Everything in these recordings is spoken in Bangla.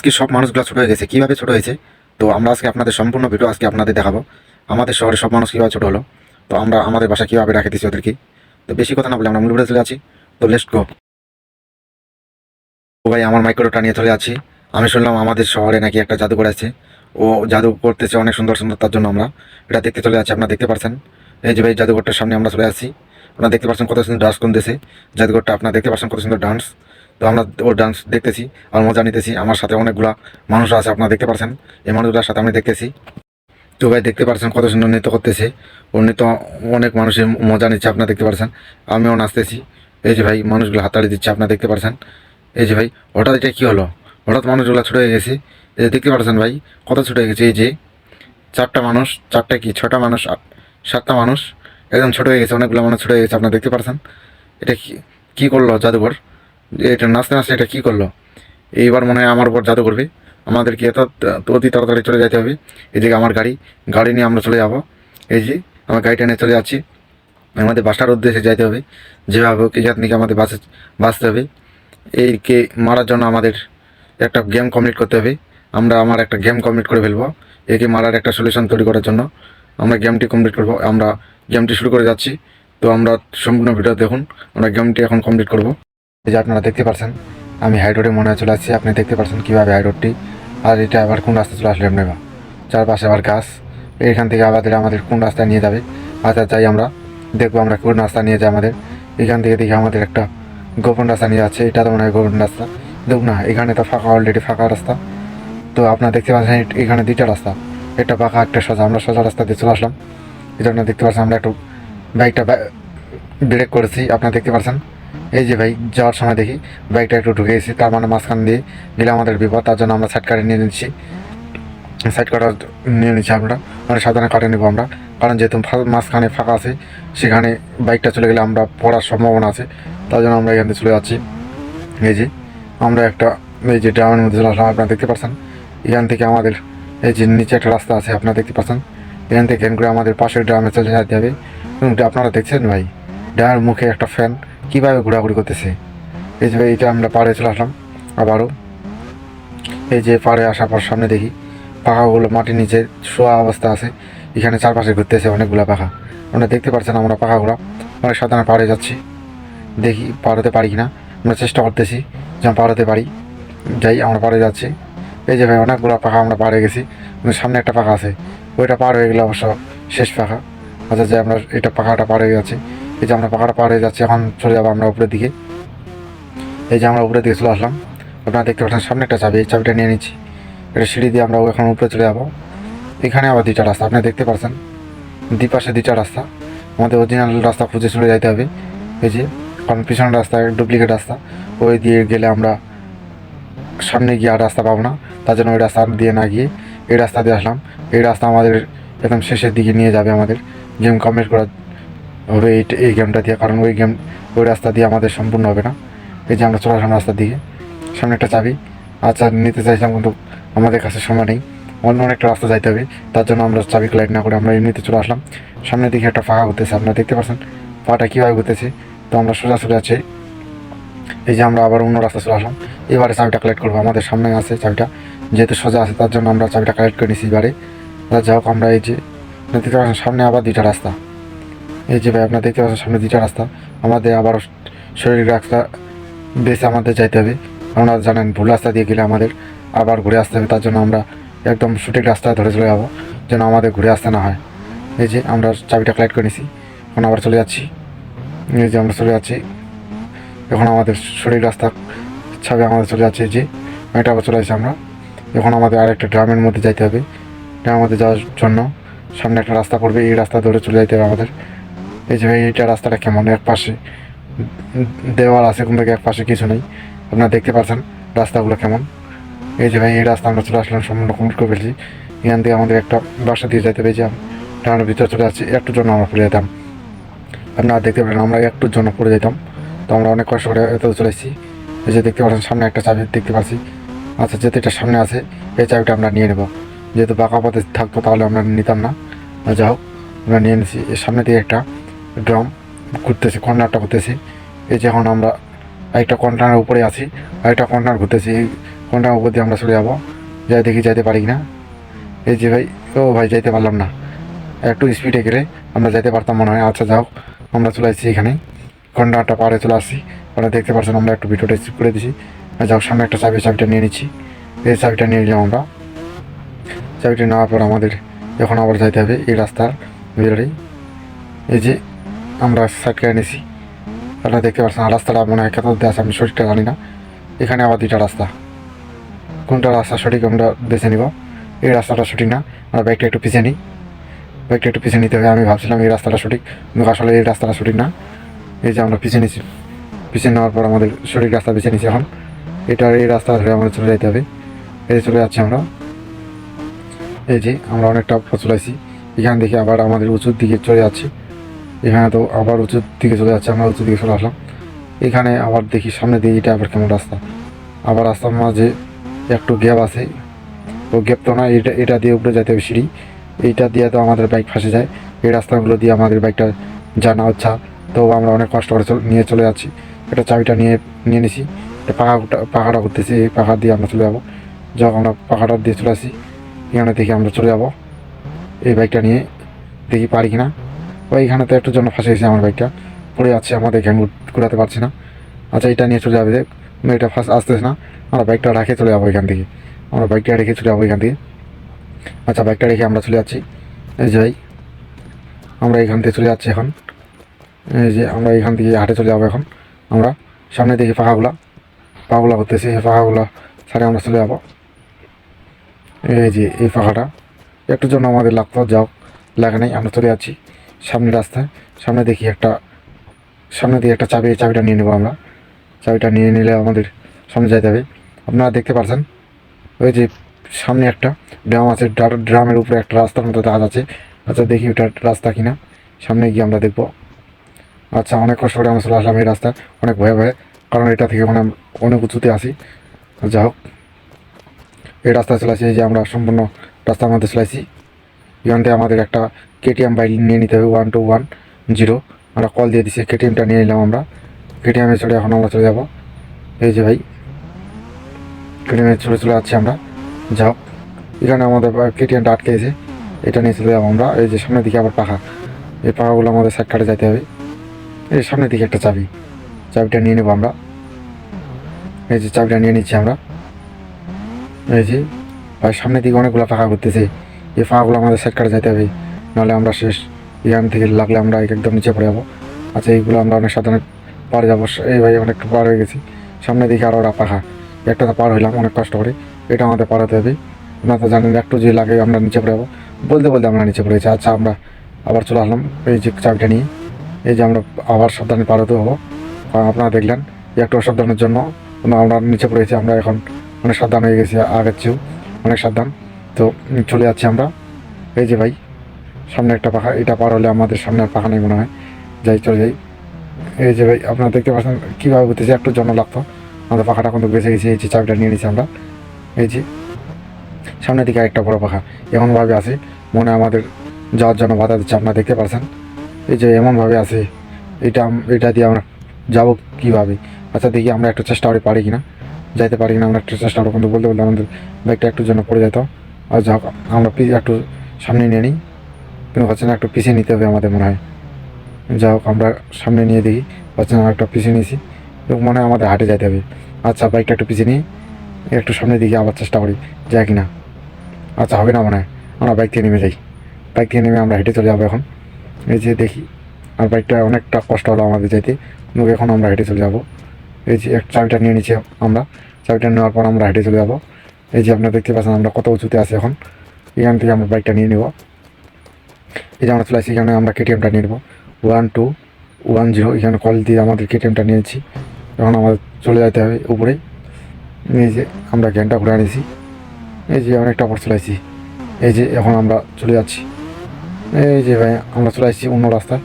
আজকে সব মানুষগুলো ছোট হয়ে গেছে। কীভাবে ছোট হয়েছে? তো আমরা আজকে আপনাদের সম্পূর্ণ ভিডিও আজকে আপনাদের দেখাবো। আমাদের শহরে সব মানুষ কীভাবে ছোট হলো? তো আমরা আমাদের বাসা কীভাবে রাখে দিচ্ছি ওদেরকে? তো বেশি কথা না বলে আমরা মূল চলে আছি তো লেস্ট গো ও ভাই, আমার মাইক্রোটা নিয়ে চলে আছি আমি শুনলাম আমাদের শহরে নাকি একটা জাদুঘর আছে। ও জাদু করতেছে অনেক সুন্দর সুন্দর, তার জন্য আমরা এটা দেখতে চলে আছি আপনারা দেখতে পাচ্ছেন এই যে ভাই, জাদুঘরটার সামনে আমরা চলে আসছি আপনারা দেখতে পাচ্ছেন কত সুন্দর ডান্স করতেছে জাদুঘরটা আপনারা দেখতে পাচ্ছেন কত সুন্দর ডান্স আমরা ওর ডান্স দেখতেছি আর মজা নিতেছি, আমার সাথে অনেকগুলা মানুষ আছে, আপনারা দেখতে পারছেন। এই মানুষগুলোর সাথে আমি দেখতেছি। তো ভাই, দেখতে পারছেন কত সুন্দর নৃত্য করতেছে। ওর নৃত্য অনেক মানুষের মজা নিচ্ছে, আপনারা দেখতে পারছেন। আমিও নাচতেছি। এই যে ভাই, মানুষগুলো হাতাড়ি দিচ্ছে, আপনারা দেখতে পারছেন। এই যে ভাই, হঠাৎ এটা কী হলো? হঠাৎ মানুষগুলো ছুটে গেছে। এই যে দেখতে পারছেন ভাই, কত ছোটো গেছে। এই যে চারটা মানুষ, চারটা কি ছটা মানুষ সাতটা মানুষ একদম ছোটো হয়ে গেছে, অনেকগুলো মানুষ ছোটো হয়ে গেছে, আপনারা দেখতে পারছেন। এটা কি, কী করল জাদুঘর? এটা নাচতে নাচতে এটা কী করল? এইবার মনে হয় আমার উপর জাদু করবে। আমাদেরকে এত অতি তাড়াতাড়ি চলে যেতে হবে? এদিকে আমার গাড়ি। গাড়ি নিয়ে আমরা চলে যাব। এই যে, আমার গাড়িটা নিয়ে চলে যাচ্ছি। আমাদের বাসার উদ্দেশ্যে যেতে হবে। যেভাবে হোক এখান থেকে আমাদের বাসে বাঁচতে হবে। এইকে মারার জন্য আমাদের একটা গেম কমপ্লিট করতে হবে। আমরা আমার একটা গেম কমপ্লিট করে ফেলব। একে মারার একটা সলিউশন তৈরি করার জন্য আমরা গেমটি কমপ্লিট করব। আমরা গেমটি শুরু করে যাচ্ছি। তো আমরা সম্পূর্ণ ভিডিও দেখুন। আমরা গেমটি এখন কমপ্লিট করব। যে আপনারা দেখতে পাচ্ছেন আমি হাইড্রোডে মনে চলে আসছি। আপনি দেখতে পাচ্ছেন কীভাবে হাইড্রোডটি আর এটা আবার কোন রাস্তা চলে আসলে আপনারা চারপাশে আবার গাছ। এখান থেকে আমাদের আমাদের কোন রাস্তায় নিয়ে যাবে? আচ্ছা যাই আমরা। দেখব আমরা কোন রাস্তা নিয়ে যাই আমাদের। এখান থেকে দেখি আমাদের একটা গোপন রাস্তা নিয়ে যাচ্ছে। এটা তো মনে হয় গোপন রাস্তা। দেখুন না, এখানে তো ফাঁকা অলরেডি ফাঁকা রাস্তা। তো আপনারা দেখতে পাচ্ছেন এখানে দুইটা রাস্তা। একটা পাকা, একটা সোজা। আমরা সোজা রাস্তা দিয়ে চলে আসলাম। এই জন্য দেখতে পাচ্ছেন, আমরা একটু বাইকটা ব্রেক করেছি। আপনারা দেখতে পাচ্ছেন এই যে ভাই, যাওয়ার সময় দেখি বাইকটা একটু ঢুকে গেছি, তার মানে মাঝখান দিয়ে গেলে আমাদের বিপদ, তার জন্য আমরা সাইড কাটে নিয়ে নিচ্ছি। সাইড কাটা নিয়ে নিচ্ছি আমরা মানে সাবধানে কাটে নেব আমরা। কারণ যেহেতু মাঝখানে ফাঁকা আছে, সেখানে বাইকটা চলে গেলে আমরা পড়ার সম্ভাবনা আছে, তার জন্য আমরা এখান থেকে চলে যাচ্ছি। এই যে, আমরা একটা, এই যে ড্রামের মধ্যে চলে আসলাম, আপনারা দেখতে পাচ্ছেন? এখান থেকে আমাদের, এই যে নিচে একটা রাস্তা আছে, আপনারা দেখতে পাচ্ছেন? এখান থেকে এখান করে আমাদের পাশের ড্রামে চলে যেতে হবে। আপনারা দেখছেন ভাই, ড্রামের মুখে একটা ফ্যান কীভাবে ঘোরাঘুরি করতেছে? এই যে এইটা আমরা পাড়ে চলে আসলাম, আবারও। এই যে পাড়ে আসার পর সামনে দেখি, পাখাগুলো মাটির নিচে শোয়া অবস্থা আছে। এখানে চারপাশে ঘুরতেছে অনেকগুলো পাখা। আমরা দেখতে পাচ্ছেন আমরা পাখাগুলো। অনেক সাধারণ পাড়ে যাচ্ছি। দেখি পার হতে পারি কিনা। আমরা চেষ্টা করতেছি যে আমরা পার। যাই, আমরা পাড়ে যাচ্ছি। এই যে ভাই, অনেকগুলো পাখা আমরা পাড়ে গেছি। সামনে একটা পাখা আছে। ওইটা পার হয়ে গেলে অবশ্য শেষ পাখা। আচ্ছা যে আমরা এটা পাখাটা পার হয়ে এই যে আমরা পাহাড় পাহাড়ে যাচ্ছি, এখন চলে যাব আমরা উপরের দিকে। এই যে আমরা উপরের দিকে চলে আসলাম। আপনারা দেখতে পাচ্ছেন সামনে একটা চাবি, এই চাবিটা নিয়ে নিচ্ছি। এটা সিঁড়ি দিয়ে আমরা এখন উপরে চলে যাব। এখানে আবার দুইটা রাস্তা, আপনি দেখতে পাচ্ছেন। দুপাশে দুইটা রাস্তা। আমাদের অরিজিনাল রাস্তা খুঁজে চলে যেতে হবে। এই যে, কারণ পিছনের রাস্তা ডুপ্লিকেট রাস্তা। ওই দিয়ে গেলে আমরা সামনে গিয়ে আর রাস্তা পাবো না। তার জন্য ওই রাস্তা দিয়ে না গিয়ে এই রাস্তা দিয়ে আসলাম। এই রাস্তা আমাদের একদম শেষের দিকে নিয়ে যাবে আমাদের। গেম কমপ্লিট করা হবে এই এই গেমটা দিয়ে, কারণ ওই গেম ওই রাস্তা দিয়ে আমাদের সম্পূর্ণ হবে না। এই যে আমরা চলে আসলাম রাস্তার দিকে। সামনে একটা চাবি। আচ্ছা নিতে চাইছিলাম কিন্তু আমাদের কাছে সময় নেই। অন্য অনেকটা রাস্তা যাইতে হবে। তার জন্য আমরা চাবি কালেক্ট না করে আমরা এমনিতে চলে আসলাম। সামনের দিকে একটা ফাঁকা ঘুরতেছে, আপনারা দেখতে পাচ্ছেন। পাটা কীভাবে ঘুরতেছে? তো আমরা সোজা সোজা যাচ্ছি এই যে আমরা আবার অন্য রাস্তা চলে আসলাম। এবারে চাবিটা কালেক্ট করব। আমাদের সামনে আছে চাবিটা। যেহেতু সোজা আছে, তার জন্য আমরা চাবিটা কালেক্ট করে নিছি এবারে। যাই হোক, আমরা এই যে দেখতে পাচ্ছেন, সামনে আবার দুইটা রাস্তা। এই যে ভাই, আপনার দেখতে পাচ্ছেন সামনে দুইটা রাস্তা। আমাদের আবার শরীর রাস্তা বেছে আমাদের যাইতে হবে। আপনারা জানেন, ভুল রাস্তা দিয়ে গেলে আমাদের আবার ঘুরে আসতে হবে। তার জন্য আমরা একদম সঠিক রাস্তা ধরে চলে যাব, যেন আমাদের ঘুরে আসতে না হয়। এই যে আমরা চাবিটা কালেক্ট করে নিছি। এখন আবার চলে যাচ্ছি। এই যে আমরা চলে যাচ্ছি। এখন আমাদের শরীর রাস্তা ছাবে আমাদের চলে যাচ্ছে। যে এটা আবার চলে আসছি আমরা। এখন আমাদের আরেকটা ড্রামের মধ্যে যাইতে হবে। ড্রামের মধ্যে যাওয়ার জন্য সামনে একটা রাস্তা পড়বে। এই রাস্তা ধরে চলে যাইতে হবে আমাদের। এই এইটা রাস্তাটা কেমন? এক পাশে, দেওয়াল আছে, কিন্তু এক পাশে কিছু নেই। আপনারা দেখতে পাচ্ছেন রাস্তাগুলো কেমন। এই যে ভাই, এই রাস্তা আমরা চলে আসলাম, সম্পূর্ণ কমপ্লিট করে ফেলছি। এখান থেকে আমাদের একটা বাসা দিয়ে যেতে পেরেছি টাউনের ভিতরে চলে যাচ্ছি, একটুর জন্য আমরা পড়ে যেতাম। আপনারা দেখতে পারেন, আমরা একটুর জন্য পড়ে যেতাম। তো আমরা অনেক কষ্ট করে এত চলে এসেছি। এই যে দেখতে পাচ্ছেন, সামনে একটা চাবি দেখতে পাচ্ছি। আচ্ছা যেহেতু এটা সামনে আছে, এই চাবিটা আমরা নিয়ে নেব। যেহেতু বাঁকা পথে থাকতো, তাহলে আমরা নিতাম না। যা হোক, আমরা নিয়ে নিছি। এর সামনে দিয়ে একটা ড্রাম ঘুরতেছে, কর্নারটা ঘুরতেছি। এই যে এখন আমরা একটা কন্টেনার উপরে আছি একটা কন্টেনার ঘুরতেছি। এই কোনটা উপর দিয়ে আমরা চলে যাব। যাই দেখি যাইতে পারি না এই যে ভাই, ও ভাই যাইতে পারলাম না। একটু স্পিডে গেলে আমরা যাইতে পারতাম মনে হয়। আচ্ছা যাও। আমরা চলে আসছি এখানে ঘন্টাটা পাড়ে চলে আসছি। আপনারা দেখতে পাচ্ছেন আমরা একটু ভিডিওটা স্কিপ করে দিছি। যাও, সামনে একটা চাবি, চাবিটা নিয়ে নিচ্ছি। এই চাবিটা নিয়ে নিলাম আমরা। চাবিটা নেওয়ার পর আমাদের এখন আবার যাইতে হবে এই রাস্তার ভিতরেই। এই যে আমরা সাইড করে নিছি আপনারা দেখতে পাচ্ছেন রাস্তাটা মনে হয় কত আছে আমি সঠিকটা জানি না। এখানে আবার দুইটা রাস্তা। কোনটা রাস্তা সঠিক, আমরা বেছে নিব। এই রাস্তাটা সঠিক না, আমরা বাইকটা একটু পিছিয়ে নিই। বাইকটা একটু পিছিয়ে নিতে হবে, আমি ভাবছিলাম এই রাস্তাটা সঠিক। কিন্তু আসলে এই রাস্তাটা সঠিক না। এই যে আমরা পিছিয়ে নিছি। পিছিয়ে নেওয়ার পর আমাদের সঠিক রাস্তা বেছে নিছি এখন। এটা এই রাস্তা ধরে আমাদের চলে যেতে হবে। এই চলে যাচ্ছি আমরা। এই যে আমরা অনেকটা চলেছি এখান থেকে আবার আমাদের উঁচুর দিকে চলে যাচ্ছি। এখানে তো আবার উঁচুর দিকে চলে যাচ্ছে, আমরা উঁচুর দিকে চলে আসলাম। এখানে আবার দেখি সামনে দিয়ে এটা আবার কেমন রাস্তা। আবার রাস্তার মাঝে একটু গ্যাপ আছে। ও গ্যাপ তো না এটা এটা দিয়ে উপরে যেতে হবে সিঁড়ি। এইটা দিয়ে তো আমাদের বাইক ফাঁসে যায়। এই রাস্তাগুলো দিয়ে আমাদের বাইকটা জানা হচ্ছে। তো আমরা অনেক কষ্ট করে নিয়ে চলে যাচ্ছি। এটা চাবিটা নিয়ে নিয়ে নিছি। এটা পাখা পাখাটা করতেছি এই পাখা দিয়ে আমরা চলে যাব। যখন আমরা পাখাটা দিয়ে চলে আসি। এখানে দেখি আমরা চলে যাব। এই বাইকটা নিয়ে দেখি পারি কিনা। ওইখানে তো একটু জন্য ফাঁসে গেছে আমার বাইকটা পড়ে যাচ্ছে আমাদের গ্যাং ঘুরাতে পারছি না। আচ্ছা এটা নিয়ে চলে যাবে এটা ফার্স্ট আসতেছে না। আমরা বাইকটা রেখে চলে যাব এখান থেকে। আমরা বাইকটা রেখে চলে যাব এখান থেকে। আচ্ছা বাইকটা রেখে আমরা চলে যাচ্ছি। এই যে ভাই, আমরা এখান থেকে চলে যাচ্ছি এখন। এই যে আমরা এখান থেকে হাটে চলে যাব এখন। আমরা সামনে দেখি পাখাগুলা পাখাগুলা করতেছি এই পাখাগুলা ছাড়ে আমরা চলে যাব। এই যে, এই পাখাটা একটু জন্য আমাদের লাগতো, যাও। লাগে নাই, আমরা চলে যাচ্ছি। সামনে রাস্তায় সামনে দেখি একটা, সামনে দিয়ে একটা চাবি, চাবিটা নিয়ে নেব আমরা। চাবিটা নিয়ে নিলে আমাদের সামনে যেতে হবে। আপনারা দেখতে পাচ্ছেন ওই যে সামনে একটা ড্রাম আছে ড্রা- ড্রামের উপরে একটা রাস্তার মতো দেখা যাচ্ছে আচ্ছা দেখি ওটা রাস্তা কিনা। সামনে গিয়ে আমরা দেখব। আচ্ছা অনেক কষ্ট করে আমরা চলে আসলাম এই রাস্তা অনেক ভয়ে ভয়ে, কারণ এটা থেকে মানে অনেক উঁচুতে আসি যা হোক, এই রাস্তায় চলে আসি যে আমরা সম্পূর্ণ রাস্তার মধ্যে চলে আসি। এখান থেকে আমাদের একটা কেটিএম বাইক নিয়ে নিতে হবে ওয়ান টু ওয়ান জিরো আমরা কল দিয়ে দিছি কেটিএমটা নিয়ে নিলাম আমরা। কেটিএমে চলে এখন আমরা চলে যাব। এই যে ভাই কেটিএমে চলে চলে যাচ্ছি আমরা। যাও। এখানে আমাদের কেটিএমটা আটকে গেছে এটা নিয়ে চলে যাব আমরা। এই যে সামনের দিকে আবার পাখা। এই পাখাগুলো আমাদের সাইড কাটে যেতে হবে। এই সামনের দিকে একটা চাবি। চাবিটা নিয়ে নেব আমরা। এই যে চাবিটা নিয়ে নিচ্ছি আমরা। এই যে, ভাই সামনের দিকে অনেকগুলো পাখা করতেছে এই পাখাগুলো আমাদের সাইড কাটে যেতে হবে, নাহলে আমরা শেষ। ইয়ান থেকে লাগলে আমরা একদম নিচে পড়ে যাব। আচ্ছা এইগুলো আমরা অনেক সাধারণ পার যাব। এই ভাই অনেক পার হয়ে গেছি। সামনে দিকে আরও ওরা পাখা। একটা পার হইলাম, অনেক কষ্ট করে। এটা আমাদের পার হতে হবে। আপনারা তো জানেন একটু যে লাগে আমরা নিচে পড়ে যাব। বলতে বলতে আমরা নিচে পড়ে গেছি। আচ্ছা আমরা আবার চলে আসলাম এই যে চাবিটা নিয়ে। এই যে আমরা আবার সাবধানে পার হতে হব। কারণ আপনারা দেখলেন একটু অসাবধানের জন্য আমরা নিচে পড়েছি আমরা এখন অনেক সাবধান হয়ে গেছি আগের চেয়েও। অনেক সাবধান। তো চলে যাচ্ছি আমরা। এই যে ভাই, সামনে একটা পাখা, এটা পার হলে আমাদের সামনে আর পাখা নেই মনে হয়। যাই, চলে যাই। এই যে ভাই, আপনারা দেখতে পাচ্ছেন কীভাবে হতেছে একটু জন্য লাগতো। আমাদের পাখাটা কিন্তু বেঁচে গেছে, এই যে চাবিটা নিয়ে নিয়েছি আমরা। এই যে, সামনের দিকে একটা বড় পাখা, এমনভাবে আছে, মনে আমাদের যাওয়ার জন্য বাধা দিচ্ছে, আপনারা দেখতে পাচ্ছেন। এই যে এমনভাবে আছে, এটা এটা দিয়ে আমরা যাব কীভাবে? আচ্ছা দেখি আমরা একটু চেষ্টা করে পারি কিনা। যাইতে পারি কিনা, আমরা একটু চেষ্টা করব, কিন্তু বলতে বলতে আমাদের বাইকটা একটু জন্য পড়ে যেত। আর যাক আমরা একটু সামনে নিয়ে নিই। কিন্তু না একটু পিছিয়ে নিতে হবে আমাদের মনে হয়। যা হোক, আমরা সামনে নিয়ে দেখি। না একটা পিছিয়ে নিয়েছি। তো মনে হয় আমাদের হাটে যাইতে হবে। আচ্ছা বাইকটা একটু পিছিয়ে নিয়ে একটু সামনে দিকে আবার চেষ্টা করি। যায় কিনা? আচ্ছা হবে না মনে হয়। আমরা বাইক থেকে নেমে যাই। বাইক থেকে নেমে আমরা হেঁটে চলে যাব এখন। এই যে দেখি, আর বাইকটা অনেকটা কষ্ট হলো আমাদের যেতে এখন আমরা হেঁটে চলে যাব। এই যে এক চাবিটা নিয়ে নিচ্ছি আমরা। চাবিটা নেওয়ার পর আমরা হেঁটে চলে যাব। এই যে আপনারা দেখতে পাচ্ছেন, আমরা কত উঁচুতে আছি এখন। এখান থেকে আমরা বাইকটা নিয়ে নেব। এই যে আমরা চলে আসছি, এখানে আমরা কেটিএমটা নিয়ে নেব। ওয়ান টু ওয়ান জিরো এখানে কল দিয়ে আমাদের কেটিএমটা নিয়েছি। এখন আমাদের চলে যেতে হবে উপরে এই যে আমরা জ্ঞানটা ঘুরে আনিছি। এই যে অনেকটা পর চলে আসছি। এই যে এখন আমরা চলে যাচ্ছি। এই যে ভাই, আমরা চলে আসছি অন্য রাস্তায়।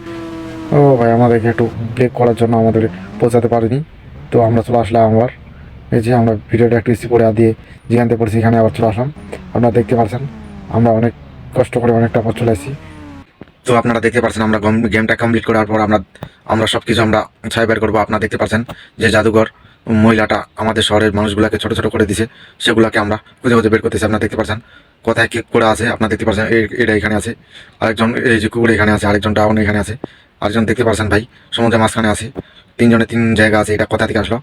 ও ভাই, আমাদেরকে একটু ব্রেক করার জন্য আমাদের পৌঁছাতে পারিনি। তো আমরা চলে আসলাম আবার। এই যে আমরা ভিডিওটা একটু ইসি করে দিয়ে যেখান থেকে পড়েছি, এখানে আবার চলে আসলাম। আপনারা দেখতে পাচ্ছেন আমরা অনেক কষ্ট করে অনেকটা পর চলে আসি তো আপনারা দেখতে পাচ্ছেন আমরা গেমটা কমপ্লিট করার পর আমরা আমরা সব কিছু আমরা ছয় বের করব। আপনারা দেখতে পাচ্ছেন যে জাদুঘর, মহিলাটা আমাদের শহরের মানুষগুলোকে ছোট ছোট করে দিছে। সেগুলোকে আমরা খুঁজে খুঁজে বের করতেছি। আপনারা দেখতে পাচ্ছেন কোথায় কি করে আছে। আপনারা দেখতে পাচ্ছেন এটা এখানে আছে। আরেকজন, এই যে কুকুর এখানে আছে, আরেকজন ডাউন এখানে আছে। আরেকজন দেখতে পাচ্ছেন ভাই, সমুদ্রের মাঝখানে আছে। তিনজনে তিন জায়গা আছে, এটা কোথা থেকে আসলো?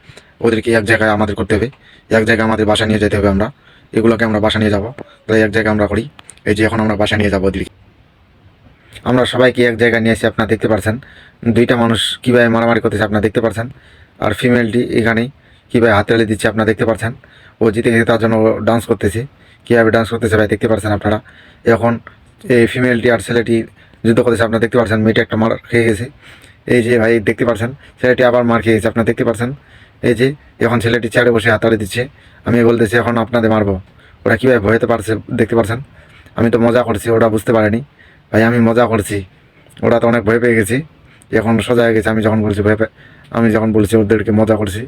ওদেরকে এক জায়গায় আমাদের করতে হবে। এক জায়গায় আমাদের বাসা নিয়ে যেতে হবে আমরা। এগুলোকে আমরা বাসা নিয়ে যাব। তাই এক জায়গায় আমরা করি। এই যে এখন আমরা বাসা নিয়ে যাব ওদেরকে। আমরা সবাইকে এক জায়গায় নিয়ে এসে আপনারা দেখতে পাচ্ছেন দুইটা মানুষ কীভাবে মারামারি করতেছে আপনারা দেখতে পাচ্ছেন আর ফিমেলটি এখানেই কীভাবে হাততালি দিচ্ছে আপনারা দেখতে পাচ্ছেন ও জিতে গেছে, তার জন্য ডান্স করতেছে। কীভাবে ডান্স করতেছে ভাই, দেখতে পাচ্ছেন আপনারা? এখন এই ফিমেলটি আর ছেলেটি যুদ্ধ করতেছে, আপনারা দেখতে পাচ্ছেন মেয়েটা একটা মার খেয়ে গেছে। এই যে ভাই, দেখতে পাচ্ছেন ছেলেটি আবার মার খেয়ে গেছে আপনারা দেখতে পাচ্ছেন এই যে, এখন ছেলেটি চেয়ারে বসে হাতাড়ি দিচ্ছে। আমি বলতেছি, এখন আপনাদের মারবো। ওরা কীভাবে ভয়তে পারছে, দেখতে পাচ্ছেন আমি তো মজা করছি, ওরা বুঝতে পারেনি। ভাই, আমি মজা করছি। ওরা তো অনেক ভয় পেয়ে গেছি। এখন সোজা হয়ে গেছে, আমি যখন বলছি ভয় আমি যখন বলছি, ওদেরকে মজা করছি।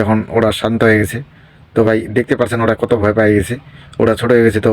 এখন ওরা শান্ত হয়ে গেছে। তো ভাই, দেখতে পাচ্ছেন ওরা কত ভয় পেয়ে গেছে। ওরা ছোট হয়ে গেছে তো